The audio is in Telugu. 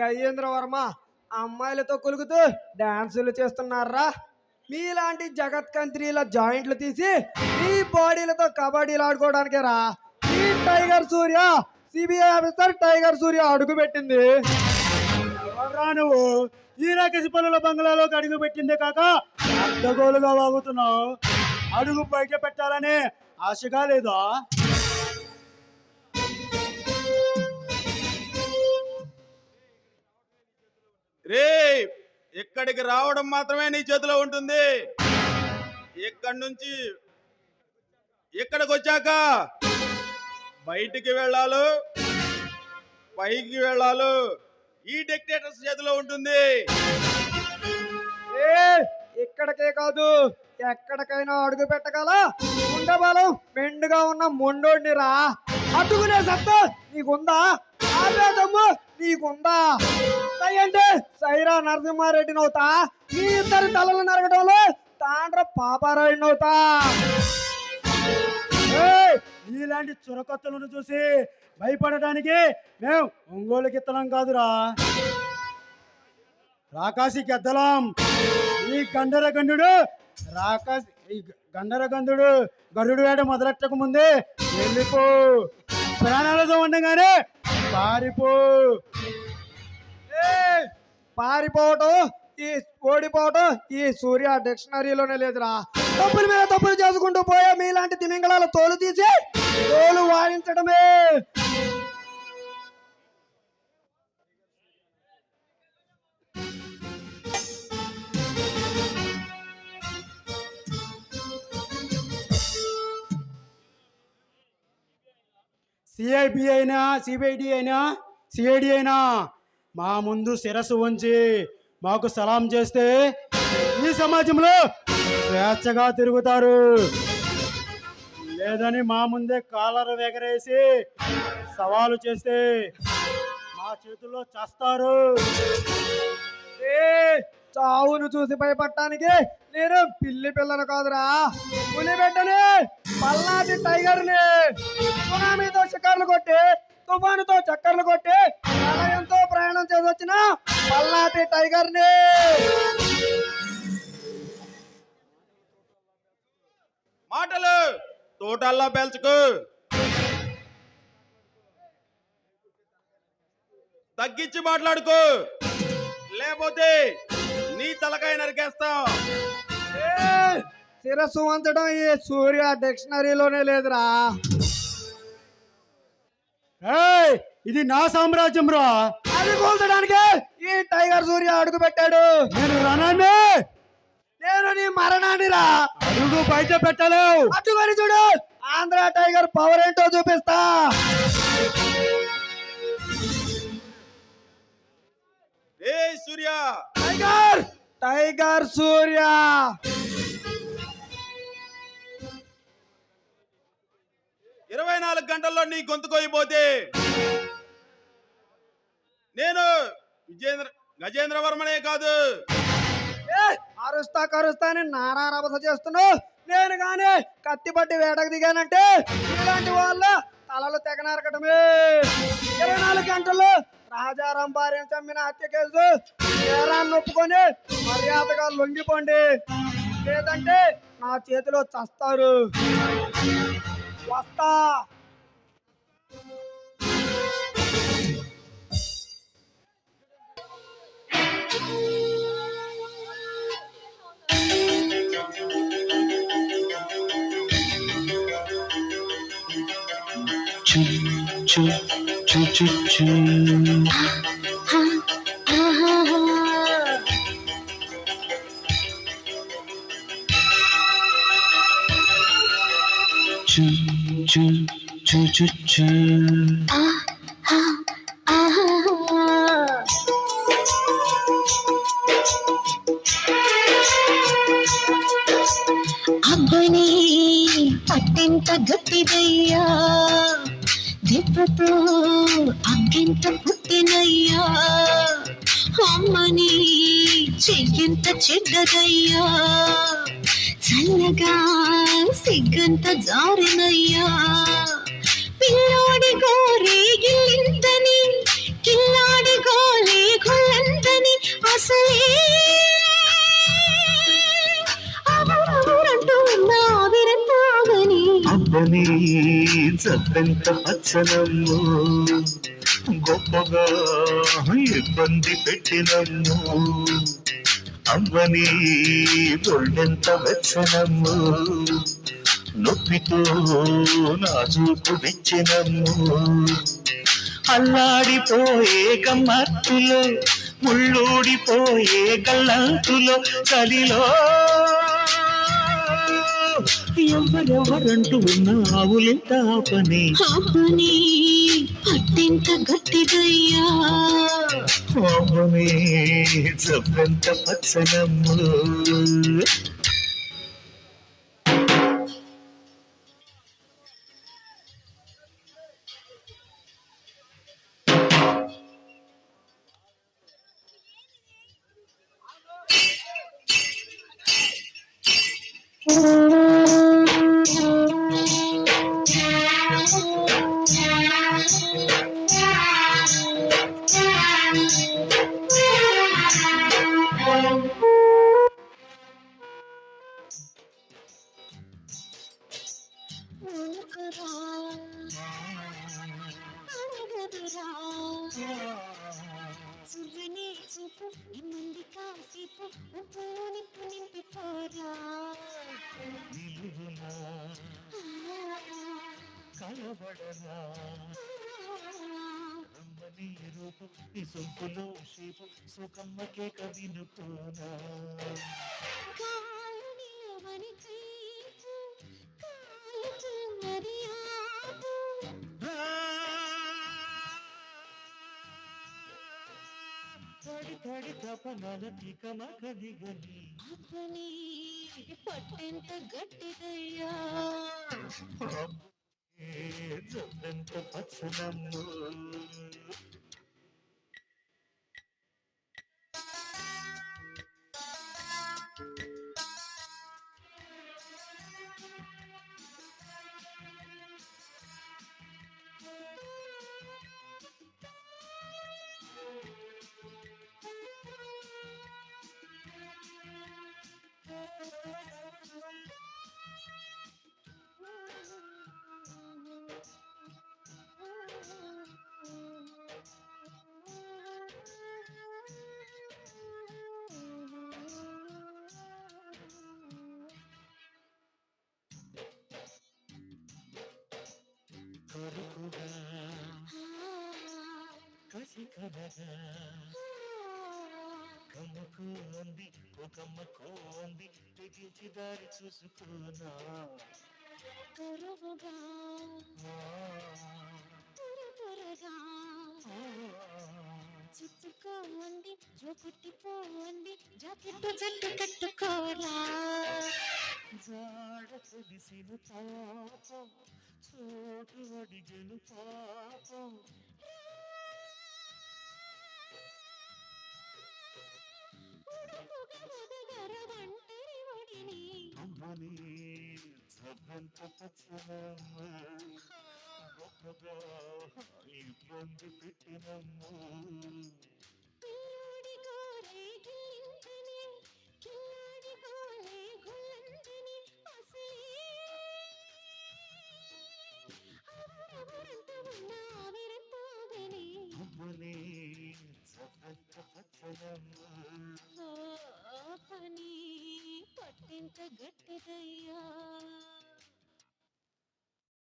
గజేంద్ర వర్మ అమ్మాయిలతో కొలుగుతూ డాన్సులు చేస్తున్నారా? మీలాంటి జగత్ కంత్రీల జాయింట్లు తీసి మీ బాడీలతో కబడ్డీలు ఆడుకోవడానికే రా ఈ Tiger Surya CBI officer Tiger Surya అడుగు పెట్టింది. నువ్వు? ఈ రాకేసి పనుల బంగ్లాలోకి అడుగు పెట్టిందే కాక అడ్డగోలుగా వాగుతున్నావు. అడుగు బయట పెట్టాలని ఆశగా లేదా? రే ఇక్కడికి రావడం మాత్రమే నీ చేతిలో ఉంటుంది. ఇక్కడి నుంచి ఇక్కడికి వచ్చాక బయటికి వెళ్ళాలి పైకి వెళ్ళాలి ఈ డిక్టేటర్స్ చేతిలో ఉంటుంది. ఏ ఇక్కడికే కాదు ఎక్కడికైనా అడుగు పెట్టగల? ఉండబలం మెండుగా ఉన్న మొండోడిని రా. అడ్డుకునే సత్తా నీకుందా? నీకుందా? సై అంటే సైరా నరసింహారెడ్డి నవ్వుతా ఈ ఇద్దరి తలలు నరగడంలో తాండ్ర పాపారాయుడిని నవ్వుతా ఏయ్, నీలాంటి చురకత్తులను చూసి భయపడటానికి మేము ఒంగోలు గిత్తలం కాదురా. రాకాసి గద్దలం. ఈ గండర గండు రాకాసి ఈ గండర గంధుడు గరుడు వేట మొదలెట్టక ముందే వెళ్ళిపో. ప్రాణాలతో ఉండగానే పారిపో. పారిపోవటం ఈ ఓడిపోవటం ఈ సూర్య డిక్షనరీలోనే లేదురా. తప్పుల మీద తప్పులు చేసుకుంటూ పోయే మీలాంటి తిమింగళాల తోలు తీసి తోలు వాయించడమే. సిఐబి అయినా సిబిఐడి అయినా సిఐడి అయినా మా ముందు శిరస్సు ఉంచి మాకు సలాం చేస్తే ఈ సమాజంలో స్వేచ్ఛగా తిరుగుతారు. లేదని మా ముందే కాలర్ ఎగరేసి సవాలు చేస్తే మా చేతుల్లో చేస్తారు. ఏ చావును చూసి భయపడటానికి నేను పిల్లి పిల్లను కాదురా. పులి బిడ్డని పల్నాటి టైగర్ని సునామీతో షికార్లు కొట్టి తుఫానుతో చక్కర్లు కొట్టి ప్రళయంతో ప్రయాణం చేసి వచ్చిన పల్నాటి టైగర్ని. మాటలు తోటల్లా పేల్చుకు. తగ్గించి మాట్లాడుకో. లేకపోతే నీ తలకాయ నరికేస్తాం. ఏ, శిరస్సు వంచడం ఈ సూర్య డిక్షనరీలోనే లేదురా. ఇది నా సామ్రాజ్యం రా. అది కూల్చడానికి ఈ టైగర్ సూర్య అడుగు పెట్టాడు నేను రానండి నేను నీ మరణాన్ని రా. అడుగు బయట పెట్టలేవు. అట్టుకొని చూడు. ఆంధ్ర టైగర్ పవర్ ఏంటో చూపిస్తా. ఏ సూర్య? Tiger Tiger Surya. ఇరవై నాలుగు గంటల్లో నీ గొంతు కోయిపోతే నేను విజేంద్ర గజేంద్ర వర్మనే కాదు. ఏ, అరుస్తా కరుస్తా అని నారా రభస చేస్తున్నావు. నేను కానీ కత్తి పట్టి వేటకు దిగానంటే ఇలాంటి వాళ్ళ తలలు తెగ నరకటమే ఇరవై నాలుగు గంటల్లో రాజారాం భార్యను చంపిన హత్య కేసు నేరాన్ని ఒప్పుకొని మర్యాదగా లొంగిపోండి. లేదంటే నా చేతిలో చస్తారు. 왔다. 추추추추추추 아하하하 추 choo choo choo choo అబ్బని పట్టెంత గట్టిదయ్యా. దెబ్బతో అగ్గెంత పుట్టినయ్యా. అమ్మని చెయ్యంత చెడ్డదయ్యా. చల్లగా సిగ్గంత జారినయ్యా. పిల్లోడి గోరే గిల్లిందని కిల్లాడి గోలే కొల్లందని అసలే. అబ్బని చద్దంత పచ్చనమ్ము గొప్పగా ఇబ్బంది పెట్టినమ్ము. అవ్వని దొళ్ళెంత వెచ్చనమ్ము నొప్పితో నా చూపు విచ్చినమ్ము అల్లాడిపోయే గమ్మత్తులో ముళ్ళూడిపోయే గల్లంతులో చలిలో ఎవరెవరంటూ ఉన్న ఆవులింత పని పాపని పట్టింత గట్టిదయ్యా. పాపమే చెప్పంత పచ్చనమ్ము. ఉనుకురా, అడగదురా. చుర్రని చూపు ఇమ్మంది కాసేపు ఉప్పు నిప్పు నింపిపోరా నిలువునా కలబడరా రమ్మని రూపు ఈ సొంపులో షేపు సుఖమ్మకే కవినుకోనా కాలుని అవని తడి తడి తపనల తికమ కలిగని అప్పని పట్టెంత గట్టిదయ్యా. జంత పచ్చనమ్ము. Kasi karaga. కమ్మకు అంది ఒకమ్మకు అంది తెగించి దారి చూసుకోనా కరువుగా త్వర త్వరగా చుట్టుకోండి జోకుట్టిపోండి జాకెట్ జట్టు కట్టుకోరా జాడ తెలిసిన పాపం చోటు అడిగను పాపం. అమ్మని చవ్వంత పచ్చనమ్మ గొప్పగా ఇబ్బంది పెట్టినమ్మ పిల్లోడి పట్టించ గట్టిదయ్యా.